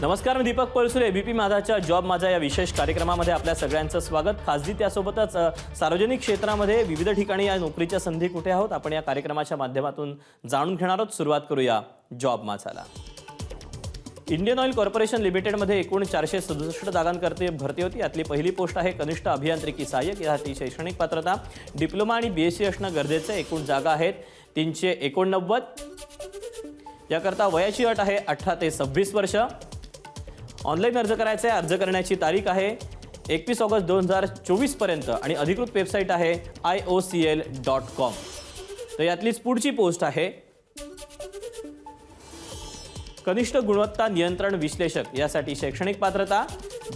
नमस्कार मी दीपक पळसुरे एबीपी माझाच्या जॉब माझा या विशेष कार्यक्रमामध्ये आपल्या सगळ्यांचं स्वागत. खासगी त्यासोबतच सार्वजनिक क्षेत्रामध्ये विविध ठिकाणी या नोकरीच्या संधी कुठे आहोत? आपण या कार्यक्रमाच्या माध्यमातून जाणून घेणार आहोत. सुरुवात करूया जॉब माझाला. इंडियन ऑइल कॉर्पोरेशन लिमिटेडमध्ये एकूण चारशे सदुसष्ट जागांकरते भरती होती. यातली पहिली पोस्ट आहे कनिष्ठ अभियांत्रिकी सहाय्यक. यासाठी शैक्षणिक पात्रता. डिप्लोमा आणि बी एस सी असणं गरजेचं एकूण जागा आहेत तीनशे एकोणनव्वद. याकरता वयाची अट आहे अठरा ते सव्वीस वर्ष. ऑनलाईन अर्ज करायचा आहे अर्ज करण्याची तारीख आहे एकवीस ऑगस्ट दोन हजार चोवीसपर्यंत आणि अधिकृत वेबसाईट आहे I O C L dot com तर यातलीच पुढची पोस्ट आहे. कनिष्ठ गुणवत्ता नियंत्रण विश्लेषक यासाठी शैक्षणिक पात्रता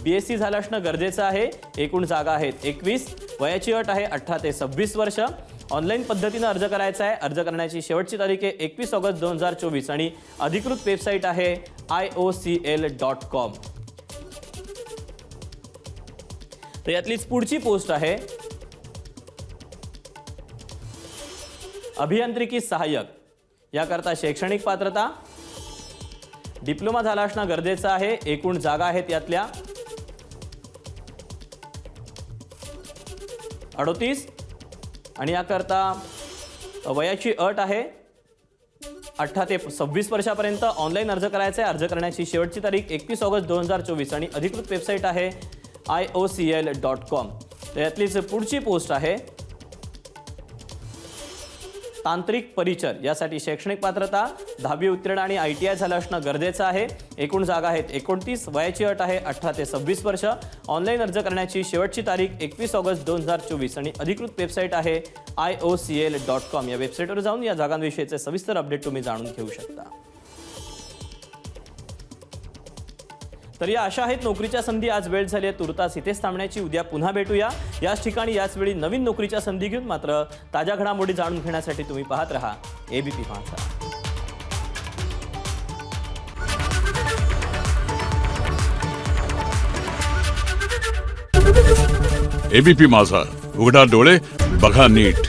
बी एस सी झालं असणं गरजेचं आहे. एकूण जागा आहेत एकवीस वयाची अट आहे अठरा ते सव्वीस वर्ष. ऑनलाईन पद्धतीनं अर्ज करायचा आहे अर्ज करण्याची शेवटची तारीख आहे एकवीस ऑगस्ट दोन हजार चोवीस आणि अधिकृत वेबसाईट आहे I O C L dot com तर यातलीच पुढची पोस्ट आहे. अभियांत्रिकी सहाय्यक. याकरता शैक्षणिक पात्रता. डिप्लोमा झाला असणं गरजेचं आहे. एकूण जागा आहेत यातल्या. अडोतीस. आणि याकरता वयाची अट आहे. अठरा ते सव्वीस वर्षापर्यंत ऑनलाईन अर्ज करायचा. आहे अर्ज करण्याची शेवटची तारीख एकवीस ऑगस्ट दोन हजार चोवीस आणि अधिकृत वेबसाईट आहे I O C L dot com तर यातलीच पुढची पोस्ट आहे. तांत्रिक परिचर. यासाठी शैक्षणिक पात्रता दहावी उत्तीर्ण आणि आय टी आय झालं असणं गरजेचं आहे. एकूण जागा आहेत एकोणतीस वयाची अट आहे अठरा ते सव्वीस वर्ष. ऑनलाईन अर्ज करण्याची शेवटची तारीख एकवीस ऑगस्ट दोन हजार चोवीस आणि अधिकृत वेबसाईट आहे I O C L dot com. या वेबसाईटवर जाऊन या जागांविषयीचे सविस्तर अपडेट तुम्ही जाणून घेऊ शकता. तर या अशा आहेत नोकरीच्या संधी. आज वेळ झाली आहे तुर्तास. इथेच थांबण्याची. उद्या पुन्हा भेटूया. याच ठिकाणी याच वेळी नवीन नोकरीच्या संधी घेऊन मात्र ताज्या घडामोडी जाणून घेण्यासाठी तुम्ही पाहत राहा. एबीपी माझा एबीपी माझा उघडा डोळे बघा नीट.